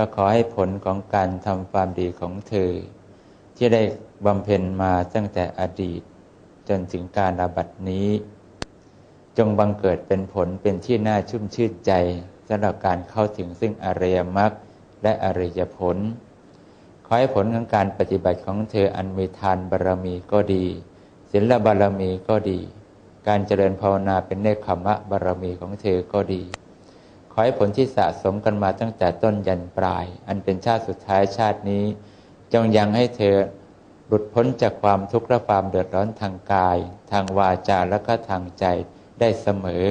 ก็ขอให้ผลของการทำความดีของเธอ ที่ได้บำเพ็ญมาตั้งแต่อดีต จนถึงการอาบัตินี้ จงบังเกิดเป็นผลเป็นที่น่าชุ่มชื่นใจสำหรับการเข้าถึงซึ่งอริยมรรคและอริยผล ขอให้ผลของการปฏิบัติของเธออันมีทานบารรมีก็ดีศีลบารรมีก็ดี การเจริญภาวนาเป็นเนคขมะบารรมีของเธอก็ดี อให้ผลที่สะสมกันมาตั้งแต่ต้นยันปลาย อันเป็นชาติสุดท้ายชาตินี้ จงยังให้เธอหลุดพ้นจากความทุกข์และความเดือดร้อนทางกาย ทางวาจาและก็ทางใจได้เสมอ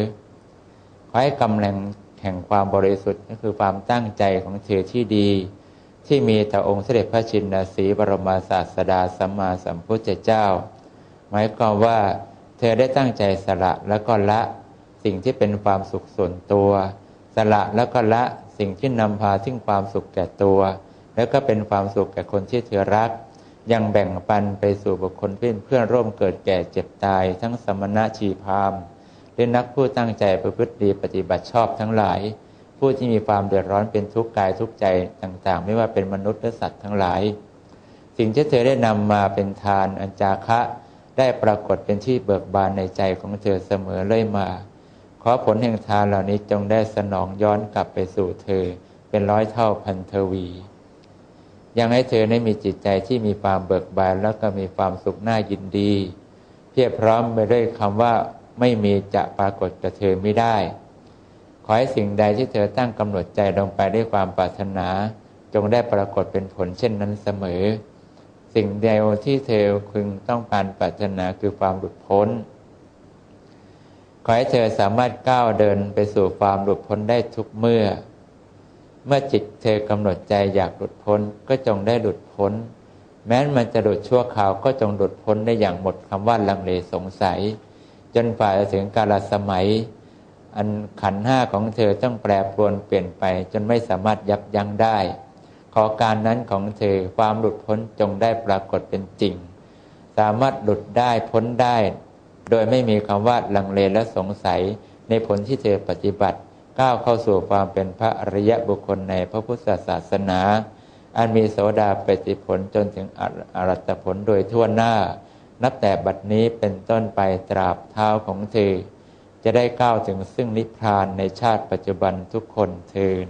ขอให้กำลังแห่งความบริสุทธิ์ก็คือความตั้งใจของเธอที่ดี ที่มีต่อองค์เสด็จพระชินสีบรมศาสดาสัมมาสัมพุทธเจ้า หมายความว่าเธอได้ตั้งใจสละแล้วก็ละสิ่งที่เป็นความสุขส่วนตัว สละแล้วก็ละสิ่งที่นำพาซึ่งความสุขแก่ตัว แล้วก็เป็นความสุขแก่คนที่เธอรัก ยังแบ่งปันไปสู่บุคคลเพื่อนเพื่อนร่วมเกิดแก่เจ็บตาย ทั้งสมณะชีพามและนักผู้ตั้งใจประพฤติดีปฏิบัติชอบทั้งหลาย ผู้ที่มีความเดือดร้อนเป็นทุกข์กายทุกข์ใจต่างๆ ไม่ว่าเป็นมนุษย์และสัตว์ทั้งหลาย สิ่งที่เธอได้นำมาเป็นทานอัญจาคะ ได้ปรากฏเป็นที่เบิกบานในใจของเธอเสมอเลยมา อผลแห่งทานเหล่านี้จงได้สนองย้อนกลับไปสู่เธอ เป็นร้อยเท่าพันเทวี ยังให้เธอได้มีจิตใจที่มีความเบิกบานแล้วก็มีความสุขน่ายินดี เพียบพร้อมไปด้วยคำว่าไม่มีจะปรากฏกับเธอไม่ได้ ขอให้สิ่งใดที่เธอตั้งกำหนดใจลงไปด้วยความปรารถนา จงได้ปรากฏเป็นผลเช่นนั้นเสมอ สิ่งเดียวที่เธอพึงต้องการปรารถนาคือความหลุดพ้น ขอให้เธอสามารถก้าวเดินไปสู่ความหลุดพ้นได้ทุกเมื่อ เมื่อจิตเธอกำหนดใจอยากหลุดพ้นก็จงได้หลุดพ้น แม้มันจะหลุดชั่วคราวก็จงหลุดพ้นได้อย่างหมดคำว่าลังเลสงสัย จนฝ่าถึงกาลสมัย อันขันห้าของเธอต้องแปรปรวนเปลี่ยนไปจนไม่สามารถยับยั้งได้ ขอการนั้นของเธอความหลุดพ้นจงได้ปรากฏเป็นจริง สามารถหลุดได้พ้นได้ โดยไม่มีคำว่าลังเลและสงสัยในผลที่เธอปฏิบัติ ก้าวเข้าสู่ความเป็นพระอริยบุคคลในพระพุทธศาสนา อันมีโสดาปฏิผลจนถึงอรัตผลโดยทั่วหน้า นับแต่บัดนี้เป็นต้นไปตราบเท้าของเธอ จะได้ก้าวถึงซึ่งนิพพานในชาติปัจจุบันทุกคนเทิน